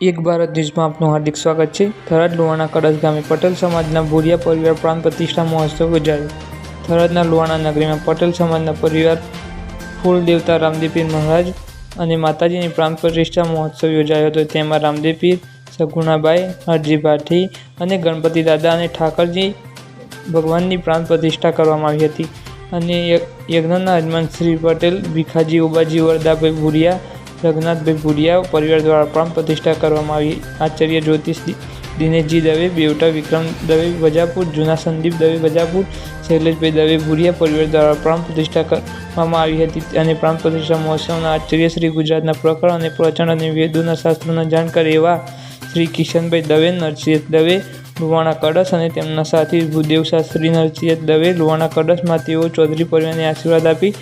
એક ભારત ન્યૂઝમાં આપનું હાર્દિક સ્વાગત છે. થરાદ લુહાણા કડસ ગામે પટેલ સમાજના ભૂરિયા પરિવાર પ્રાણ પ્રતિષ્ઠા મહોત્સવ યોજાયો થરાદના લુવાણા નગરીમાં પટેલ સમાજના પરિવાર ફૂલ દેવતા રામદેવપીર મહારાજ અને માતાજીની પ્રાણ પ્રતિષ્ઠા મહોત્સવ યોજાયો હતો. તેમાં રામદેવપીર સગુણાબાઈ, હરજી ભાઠી અને ગણપતિ દાદા અને ઠાકરજી ભગવાનની પ્રાણ પ્રતિષ્ઠા કરવામાં આવી હતી. અને યજ્ઞના યજમાન શ્રી પટેલ, ભીખાજી, ઉબાજી, વરદાભાઈ ભુરિયા રઘુનાથભાઈ ભુરિયા પરિવાર દ્વારા પ્રાણ પ્રતિષ્ઠા કરવામાં આવી. આચાર્ય જ્યોતિષ દિનેશજી દવે, બેવટા વિક્રમ દવે, વજાપુર જૂના સંદીપ દવે, વજાપુર શૈલેષભાઈ દવે ભુરિયા પરિવાર દ્વારા પ્રાણ પ્રતિષ્ઠા કરવામાં આવી હતી અને પ્રાણ પ્રતિષ્ઠા મહોત્સવના આચાર્ય શ્રી ગુજરાતના પ્રકરણ અને પ્રચંડ અને વેદોના શાસ્ત્રોના જાણકાર એવા શ્રી કિશનભાઈ દવે, નરસિંહ દવે, લુવાણા કળશ અને તેમના સાથી ભૂદેવ શાસ્ત્રી, નરસિંહ દવે, લુવાણા કળશમાં તેઓ ચૌધરી પરિવારને આશીર્વાદ આપી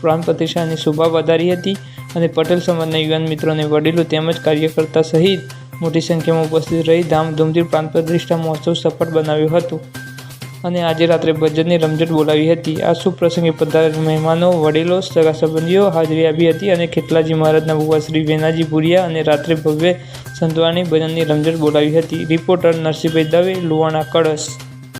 પ્રાણ પ્રતિષ્ઠાની શોભા વધારી હતી. અને પટેલ સમાજના યુવાન મિત્રો અને વડીલો તેમજ કાર્યકર્તા સહિત મોટી સંખ્યામાં ઉપસ્થિત રહી ધામધૂમથી પ્રાંત પ્રતિષ્ઠા મહોત્સવ સફળ બનાવ્યો હતો. અને આજે રાત્રે ભજનની રમઝટ બોલાવી હતી. આ શુભ પ્રસંગે પધારેલ મહેમાનો, વડીલો સગા સંબંધીઓ હાજરી આપી હતી અને ખેટલાજી મહારાજના ભુવા શ્રી વેનાજી ભુરિયા અને રાત્રે ભવ્ય સંતવાણી ભજનની રમઝટ બોલાવી હતી. રિપોર્ટર નરસિંહભાઈ દવે, લુવાણા કળશ.